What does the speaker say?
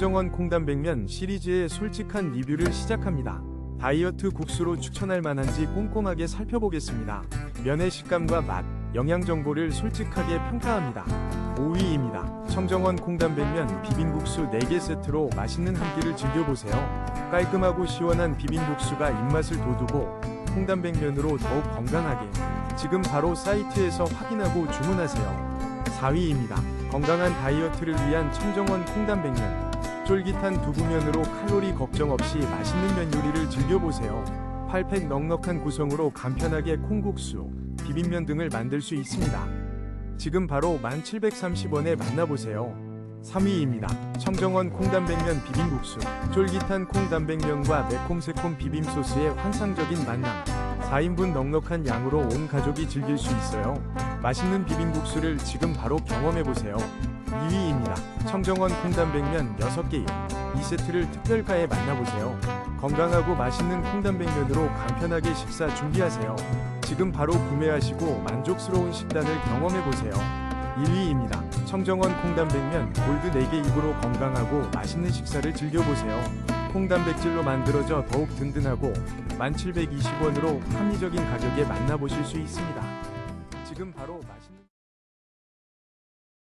청정원 콩단백면 시리즈의 솔직한 리뷰를 시작합니다. 다이어트 국수로 추천할 만한지 꼼꼼하게 살펴보겠습니다. 면의 식감과 맛, 영양 정보를 솔직하게 평가합니다. 5위입니다. 청정원 콩단백면 비빔국수 4개 세트로 맛있는 한 끼를 즐겨보세요. 깔끔하고 시원한 비빔국수가 입맛을 돋우고 콩단백면으로 더욱 건강하게 지금 바로 사이트에서 확인하고 주문하세요. 4위입니다. 건강한 다이어트를 위한 청정원 콩단백면 쫄깃한 두부면으로 칼로리 걱정 없이 맛있는 면 요리를 즐겨보세요. 8팩 넉넉한 구성으로 간편하게 콩국수, 비빔면 등을 만들 수 있습니다. 지금 바로 1730원에 만나보세요. 3위입니다. 청정원 콩단백면 비빔국수. 쫄깃한 콩단백면과 매콤새콤 비빔소스의 환상적인 만남. 4인분 넉넉한 양으로 온 가족이 즐길 수 있어요. 맛있는 비빔국수를 지금 바로 경험해보세요. 2위입니다. 청정원 콩단백면 6개 2세트를 특별가에 만나보세요. 건강하고 맛있는 콩단백면으로 간편하게 식사 준비하세요. 지금 바로 구매하시고 만족스러운 식단을 경험해보세요. 1위입니다. 청정원 콩단백면 골드 4개 입으로 건강하고 맛있는 식사를 즐겨보세요. 콩단백질로 만들어져 더욱 든든하고 1720원으로 합리적인 가격에 만나보실 수 있습니다. 지금 바로 맛있는